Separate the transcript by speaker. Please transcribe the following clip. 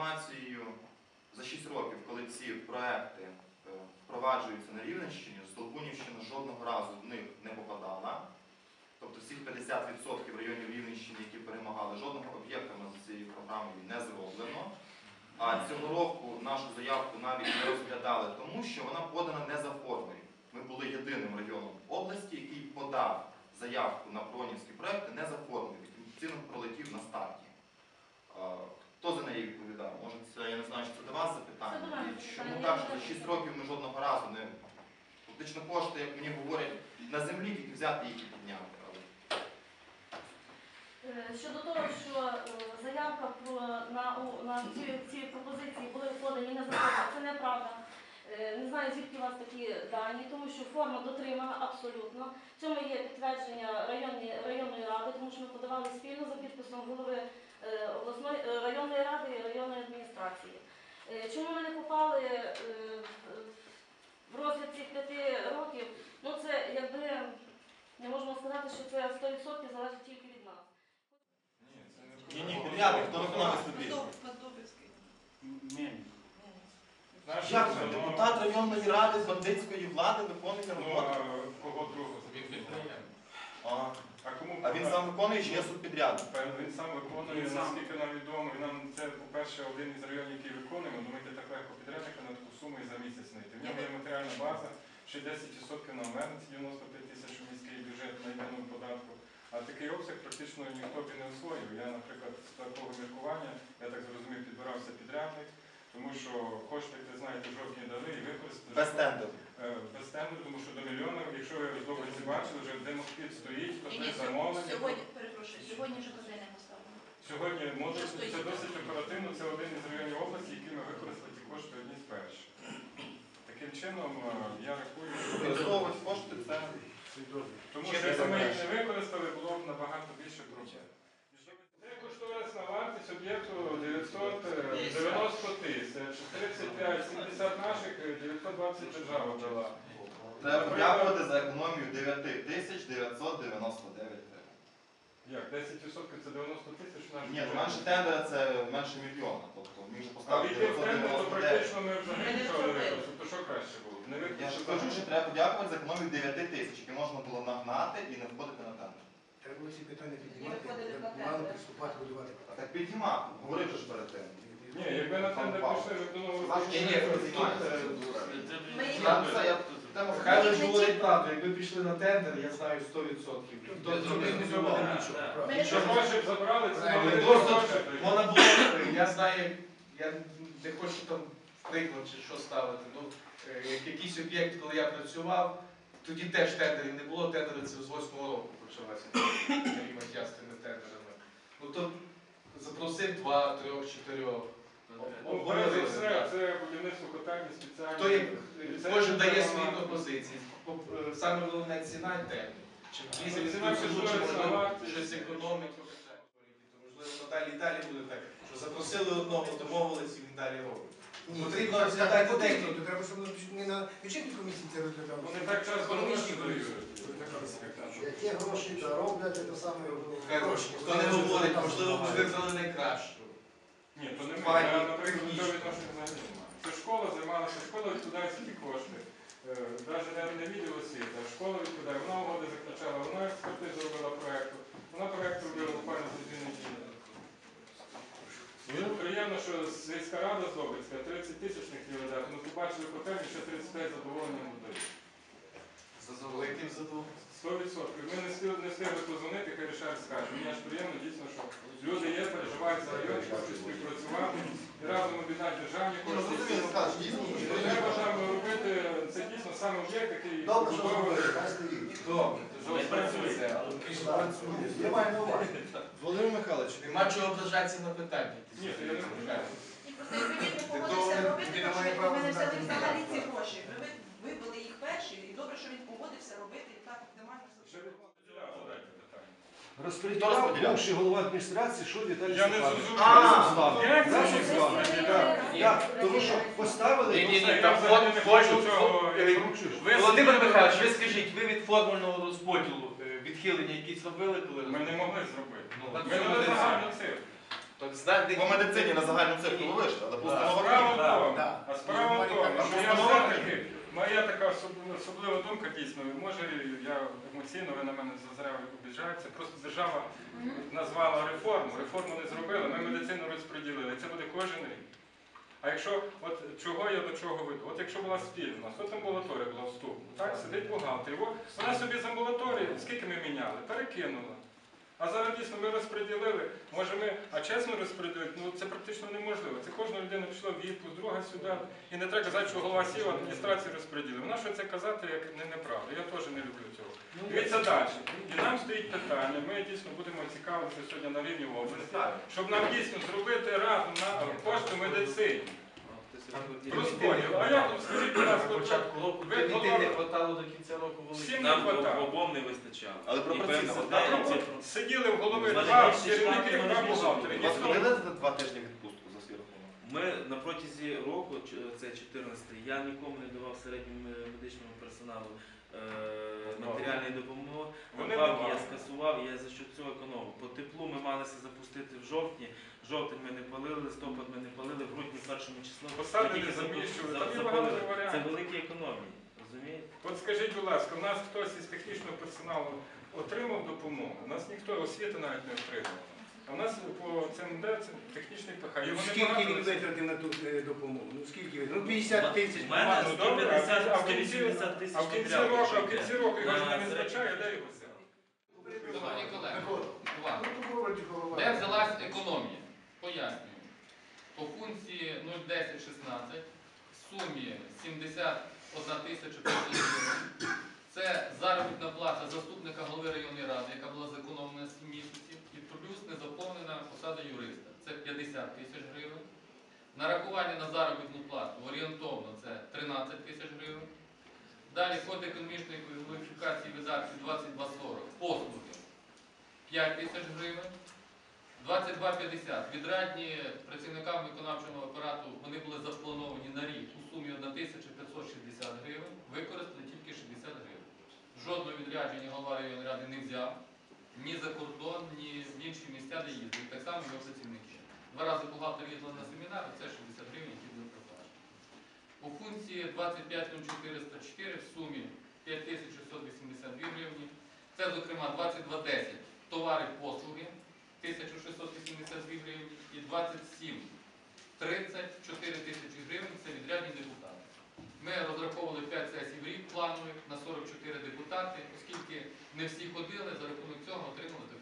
Speaker 1: інформацією, за 6 років, коли ці проекти е, впроваджуються на Рівненщині, Столбунівщина жодного разу в них не попадала. Тобто всіх 50% районів Рівненщини, які перемагали, жодного об'єкта ми з цією програмою не зроблено. А цього року нашу заявку навіть не розглядали, тому що вона подана не за формою. Ми були єдиним районом області, який подав заявку на бронівські проекти не за формою. Чином пролетів на старті. Хто за неї відповідав? Може, це я не знаю, чи це до вас запитання.
Speaker 2: Це до мене
Speaker 1: І Чому
Speaker 2: запитання.
Speaker 1: так, що за 6 років ми жодного разу не фактично кошти, як мені говорять, на землі тільки взяти їх і підняти.
Speaker 2: Е, Щодо того, що е, заявка про на, у- на ці, ці пропозиції були подані не законно, це неправда. Е, Не знаю, звідки у вас такі дані, тому що форма дотримана абсолютно. В цьому є підтвердження районної, районної ради, тому що ми подавали спільно за підписом голови е, обласної е, районної адміністрації. Е, Чому ми не попали е, в- розгляд цих п'яти років? Ну це якби не можемо сказати, що це 100% залежить тільки від нас.
Speaker 1: ні, ні, підрядник, хто виконавець робіт?
Speaker 3: Знаєш,
Speaker 1: Як це? Депутат районної ради бандитської влади виконує
Speaker 3: Ну,
Speaker 1: роботу.
Speaker 3: кого другого?
Speaker 1: А,
Speaker 3: А кому?
Speaker 1: а він сам виконує чи є субпідрядник?
Speaker 3: Певно, Він сам виконує,
Speaker 4: Він сам.
Speaker 3: наскільки нам відомо, і нам це, по-перше, один із районів, який виконує, ви думаєте, так легко підрядника на таку суму і за місяць знайти. В нього є матеріальна база, ще 10% нам вернеться, 95 тисяч у міський бюджет на єдиному податку. А такий обсяг практично ніхто б і не освоїв. Я, наприклад, з такого міркування, я так зрозумів, підбирався підрядник, тому що кошти, як ви знаєте, жовтні дали і використали.
Speaker 1: Без тендеру.
Speaker 3: Е, Без тендеру, тому що до мільйона, якщо ви добре ці бачили, вже демоскіт стоїть,
Speaker 5: ні,
Speaker 3: замовлення.
Speaker 5: сьогодні, перепрошую, сьогодні вже котельня поставлена.
Speaker 3: Сьогодні може це досить оперативно. Це один із районів області, які ми використали ті кошти одні з перших. Таким чином, е, я рахую, що
Speaker 1: Використовувати кошти це
Speaker 3: тому що якщо ми їх не використали, було б набагато більше проблем. 35, 70 наших, е, 920 держава дала.
Speaker 1: треба подякувати за економію 9 тисяч 999 гривень.
Speaker 3: Як, 10% це 90 тисяч
Speaker 1: Ні, ну менше тендера це менше мільйона. Тобто вже
Speaker 3: А
Speaker 1: поставили
Speaker 3: від тих тендерів, то
Speaker 1: 999.
Speaker 3: практично ми вже не нічого не
Speaker 5: зробили.
Speaker 3: То що краще було? Не
Speaker 1: Я ж кажу, що треба подякувати за економію 9 тисяч, які можна було нагнати і не входити на тендер.
Speaker 6: Треба було ці питання піднімати,
Speaker 5: виходили на
Speaker 6: мали
Speaker 5: тендер.
Speaker 6: приступати будувати.
Speaker 1: Так піднімати, говорити ж перед тим.
Speaker 3: Ні, якби на тендер пішли, ви б до нового.
Speaker 7: Ні, е,
Speaker 1: тема
Speaker 7: Михайлович говорить правду, якби пішли на тендер, я знаю 100%. Хто зробив, не зробив нічого.
Speaker 3: Якщо гроші б забрали, це
Speaker 7: Але
Speaker 3: не
Speaker 7: просто
Speaker 3: гроші.
Speaker 7: вона була, я знаю, я не хочу там приклад чи що ставити. Ну, е, як якийсь об'єкт, коли я працював, тоді теж тендерів не було, тендери це з 8-го року почалася я з тендерами. Ну то запросив два, трьох, чотирьох.
Speaker 3: Ну, все, це будівництво котельні спеціально.
Speaker 7: Хто кожен дає свої пропозиції. Е, Саме головне ціна і термін.
Speaker 3: Ну,
Speaker 7: чи можливо щось економить. Можливо, надалі і далі буде так, що запросили одного, домовились і він далі робить. Потрібно розглядати техніку.
Speaker 6: Треба, щоб не на бюджетній комісії це розглядали.
Speaker 3: Вони так часто
Speaker 6: Економічні
Speaker 3: гроші дають.
Speaker 8: Які гроші зароблять, це саме
Speaker 6: Гроші.
Speaker 7: Хто не говорить, можливо, ми вибрали найкращу.
Speaker 3: Ні, то не я, наприклад, до відношення взагалі немає. Це школа займалася, школа відкладає ці кошти. Навіть не, не відділ освіти, а школа відкладає. Вона угоди заключала, вона експертизу робила проєкту. Вона проєкт робила буквально за дві неділі. Мені приємно, що сільська рада Злобицька 30 тисяч не хотіла. Ми побачили котельні, що 35 задоволення буде.
Speaker 7: Великим задоволенням.
Speaker 3: 100%. Ми не встигли, не встигли позвонити, хай Рішар скаже. Мені аж приємно дійсно, що люди є, переживають за район, хочуть співпрацювати. І разом об'єднати державні
Speaker 1: Ну,
Speaker 3: кошти.
Speaker 1: зрозуміло, скажеш, дійсно,
Speaker 3: І
Speaker 1: що
Speaker 3: Треба там робити, це дійсно саме об'єкт, який
Speaker 8: Добре, що зробили, хай стоїть.
Speaker 7: Добре.
Speaker 3: за працює.
Speaker 8: Я маю на увазі.
Speaker 7: Володимир Михайлович, нема чого ображатися на питання.
Speaker 3: Ні, то я не
Speaker 6: Ти має
Speaker 5: що
Speaker 6: права
Speaker 5: ми взяли
Speaker 6: знати.
Speaker 5: взагалі ці гроші. Ми ви- вибили їх перші, і добре, що він погодився робити і так
Speaker 1: немає.
Speaker 4: Розподіляв? бувший голова адміністрації, що Віталій
Speaker 3: Я не
Speaker 4: Степанович.
Speaker 3: зрозумів.
Speaker 4: Разом з вами. Разом з вами. Так, тому що поставили...
Speaker 7: Ні, ні, ні,
Speaker 3: Я
Speaker 7: там
Speaker 3: взагалі не
Speaker 7: хочу-
Speaker 3: хочу цього.
Speaker 7: Ви, Володимир Михайлович, ви скажіть, ви від формульного розподілу е, відхилення якісь робили, коли
Speaker 3: Ми не могли зробити.
Speaker 7: Ну,
Speaker 3: Ми
Speaker 7: так
Speaker 3: не
Speaker 7: не
Speaker 3: загальну цифру.
Speaker 7: Знаєте,
Speaker 1: По медицині на загальну цифру вийшли, але по
Speaker 3: А Справа в тому, а справа в тому, що я все-таки, моя така особлива думка дійсно, може я емоційно, ви на мене зазря обіжаєтеся, просто держава назвала реформу, реформу не зробила, ми медицину розподілили, це буде кожен рік. А якщо, от чого я до чого веду? От якщо була спільна, от амбулаторія була вступна, так, сидить бухгалтер, його- вона собі з амбулаторії, скільки ми міняли, перекинула. А зараз дійсно ми розподілили, може ми, а чесно розподілити, ну це практично неможливо. Це кожна людина пішла в відпуск, друга сюди. І не треба казати, що голова сіла, адміністрації розподілила. Вона що це казати, як не неправда. Я теж не люблю цього. Дивіться далі. І нам стоїть питання, ми дійсно будемо цікавитися сьогодні на рівні області, щоб нам дійсно зробити разом на кошти медицині. Розподіл. А я ну, скажіть, будь ласка,
Speaker 7: початку року
Speaker 3: ви
Speaker 7: не хватало до кінця року великих.
Speaker 3: всім не
Speaker 9: Нам обом не вистачало.
Speaker 1: Але
Speaker 9: про
Speaker 1: пропорційно.
Speaker 9: ПМСД,
Speaker 1: А
Speaker 9: і
Speaker 1: пропор-
Speaker 3: Сиділи в голови
Speaker 9: Мене
Speaker 3: два керівники, два бухгалтери.
Speaker 1: Вас
Speaker 3: Ніхто
Speaker 1: за два тижні відпустку за свій рахунок?
Speaker 9: Ми на протязі року, ч- це 14 я нікому не давав середньому медичному персоналу е, матеріальної допомоги.
Speaker 3: Вони
Speaker 9: Надбавки я скасував, я за що цього економив. По теплу ми малися запустити в жовтні. Жовтень ми не палили, листопад ми не палили, в грудні першому число. ми
Speaker 3: Посади не заміщували. Там є багато
Speaker 9: Це великі економії. Розумієте?
Speaker 3: От скажіть, будь ласка, у нас хтось із технічного персоналу отримав допомогу? У нас ніхто освіти навіть не отримав. А у нас по ЦМД це технічний ПХ. Його
Speaker 6: Ну, Скільки він витратив на ту е, допомогу? Ну скільки він? Ну 50 тисяч.
Speaker 9: У мене
Speaker 3: Ну, добре, а в кінці-
Speaker 9: 150
Speaker 3: а в кінці-
Speaker 9: 180 тисяч
Speaker 3: А в кінці року, а в кінці року його ж
Speaker 9: На
Speaker 3: не вистачає, де його взяти?
Speaker 10: Шановні колеги, увага. Де взялась економія? Пояснюю. По функції 01016 в сумі 71 тисяча 500 гривень. Це заробітна плата заступника голови районної ради, яка була зекономлена 7 місяців, і плюс незаповнена посада юриста. Це 50 тисяч гривень. Нарахування на заробітну плату орієнтовно це 13 тисяч гривень. Далі код економічної кваліфікації видатків 2240. Послуги 5 тисяч гривень. 2250. Відрадні працівникам виконавчого апарату вони були заплановані на рік у сумі 1560 гривень, використали тільки 60 гривень. Жодного відрядження голова районної ради не взяв ні за кордон, ні в інші місця, де їздив. Так само його працівники. Два рази бухгалтер їздила на семінар, це 60 гривень, які були проплачені. У функції 25404 в сумі 5682 гривні. Це, зокрема, 2210 товари послуги 1682 гривні і 27 30 4 тисячі гривень це відрядні депутати. Ми розраховували 5 сесій в рік планових на 44 депутати, оскільки не всі ходили, за рахунок цього отримали.